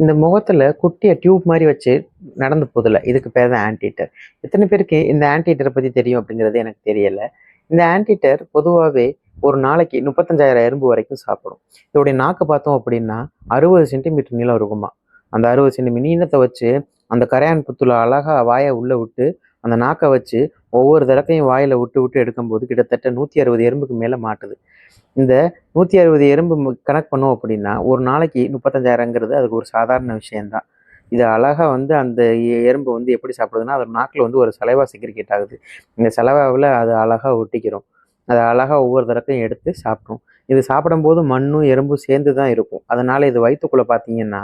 இந்த முகத்தில் குட்டிய டியூப் மாதிரி வச்சு நடந்து போதில்ல இதுக்கு பேர் தான் ஆன்டிட்டர் எத்தனை பேருக்கு இந்த ஆன்டிட்டரை பற்றி தெரியும் அப்படிங்கிறது எனக்கு தெரியலை. இந்த ஆன்டிட்டர் பொதுவாகவே ஒரு நாளைக்கு முப்பத்தஞ்சாயிரம் எறும்பு வரைக்கும் சாப்பிடும். இதோடைய நாக்கு பார்த்தோம் அப்படின்னா அறுபது சென்டிமீட்டர் நீளம் இருக்குமா? அந்த அறுபது சென்டிமீட்டர் நீளத்தை வச்சு அந்த கரையான் புத்துல அழகாக வாயை உள்ளே விட்டு அந்த நாக்கை வச்சு ஒவ்வொரு தடக்கையும் வாயில் விட்டு விட்டு எடுக்கும்போது கிட்டத்தட்ட நூற்றி அறுபது எறும்புக்கு மேலே மாட்டுது. இந்த நூற்றி அறுபது எறும்பு கணக்கு பண்ணோம் அப்படின்னா ஒரு நாளைக்கு முப்பத்தஞ்சாயிரங்கிறது அதுக்கு ஒரு சாதாரண விஷயம்தான். இது அழகாக வந்து அந்த எறும்பு வந்து எப்படி சாப்பிடுதுன்னா அதோட நாக்கில் வந்து ஒரு சலைவா செக்ரிகேட் ஆகுது. இந்த செலவாவில் அது அழகாக ஒட்டிக்கிறோம். அதை அழகாக ஒவ்வொரு தடக்கையும் எடுத்து சாப்பிட்ரும் இது சாப்பிடும்போது மண்ணும் எறும்பும் சேர்ந்து தான் இருக்கும். அதனால் இது வயிற்றுக்குள்ளே பார்த்தீங்கன்னா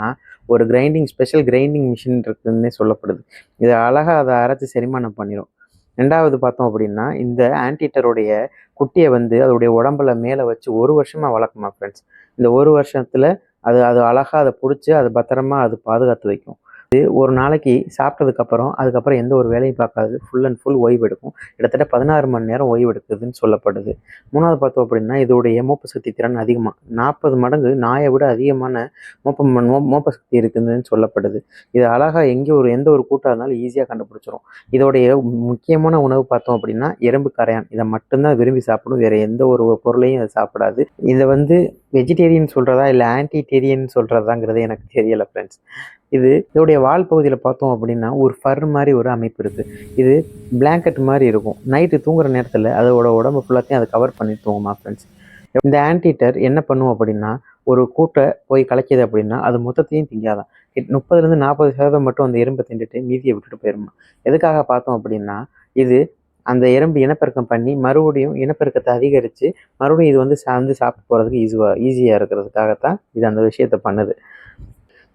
ஒரு கிரைண்டிங் ஸ்பெஷல் கிரைண்டிங் மிஷின் இருக்குதுன்னே சொல்லப்படுது. இது அழகாக அதை அரைச்சி செரிமானம் பண்ணிடும் ரெண்டாவது பார்த்தோம் அப்படின்னா இந்த ஆன்டிட்டருடைய குட்டியை வந்து அதோடைய உடம்புல மேலே வச்சு ஒரு வருஷமாக வளர்க்குமா ஃப்ரெண்ட்ஸ் இந்த ஒரு வருஷத்தில் அது அது அழகாக அதை பிடிச்சி அது பத்திரமா அது பாதுகாத்து வைக்கும். இது ஒரு நாளைக்கு சாப்பிட்டதுக்கப்புறம் அதுக்கப்புறம் எந்த ஒரு வேலையும் பார்க்காது. ஃபுல் அண்ட் ஃபுல் ஓய்வு எடுக்கும். கிட்டத்தட்ட பதினாறு மணி நேரம் ஓய்வு எடுக்குதுன்னு சொல்லப்படுது. மூணாவது பார்த்தோம் அப்படின்னா இதோடைய மோப்ப சக்தி திறன் அதிகமாக நாற்பது மடங்கு நாயை விட அதிகமான மோப்ப மோப்ப சக்தி இருக்குதுன்னு சொல்லப்படுது. இது அழகாக எங்கே ஒரு எந்த ஒரு கூட்டம் இருந்தாலும் ஈஸியாக கண்டுபிடிச்சிரும். இதோடைய முக்கியமான உணவு பார்த்தோம் அப்படின்னா எறும்பு கரையான். இதை மட்டும்தான் விரும்பி சாப்பிடும். வேறு எந்த ஒரு பொருளையும் அதை சாப்பிடாது. இதை வந்து வெஜிடேரியன் சொல்கிறதா இல்லை ஆன்டிடேரியன் சொல்கிறதாங்கிறது எனக்கு தெரியலை ஃப்ரெண்ட்ஸ் இது இதோடைய வால் பகுதியில் பார்த்தோம் அப்படின்னா ஒரு ஃபர் மாதிரி ஒரு அமைப்பு இருக்குது இது பிளாங்கெட் மாதிரி இருக்கும். நைட்டு தூங்குற நேரத்தில் அதோட உடம்பு ஃபுல்லாத்தையும் அதை கவர் பண்ணி தூங்குமா ஃப்ரெண்ட்ஸ் இந்த ஆன்டீட்டர் என்ன பண்ணும் அப்படின்னா ஒரு கூட்டை போய் கலைக்கிது அப்படின்னா அது மொத்தத்தையும் திங்காதான். முப்பதுலேருந்து நாற்பது சதவீதம் மட்டும் அந்த எறும்பை திண்டுட்டு மீதியை விட்டுட்டு போயிருமா எதுக்காக பார்த்தோம் அப்படின்னா இது அந்த எறும்பு இனப்பெருக்கம் பண்ணி மறுபடியும் இனப்பெருக்கத்தை அதிகரித்து மறுபடியும் இது வந்து சார்ந்து சாப்பிட்டு போகிறதுக்கு ஈஸியாக ஈஸியாக இருக்கிறதுக்காகத்தான் இது அந்த விஷயத்தை பண்ணுது.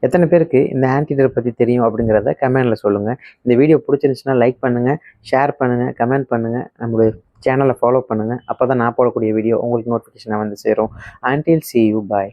எத்தனை பேருக்கு இந்த ஆன்டிடர் பற்றி தெரியும் அப்படிங்கிறத கமெண்டில் சொல்லுங்கள் இந்த வீடியோ பிடிச்சிருந்துச்சுன்னா லைக் பண்ணுங்கள் ஷேர் பண்ணுங்கள் கமெண்ட் பண்ணுங்கள் நம்மளுடைய சேனலை ஃபாலோ பண்ணுங்கள் அப்போ தான் நான் போடக்கூடிய வீடியோ உங்களுக்கு நோட்டிஃபிகேஷனாக வந்து சேரும். Until C you bye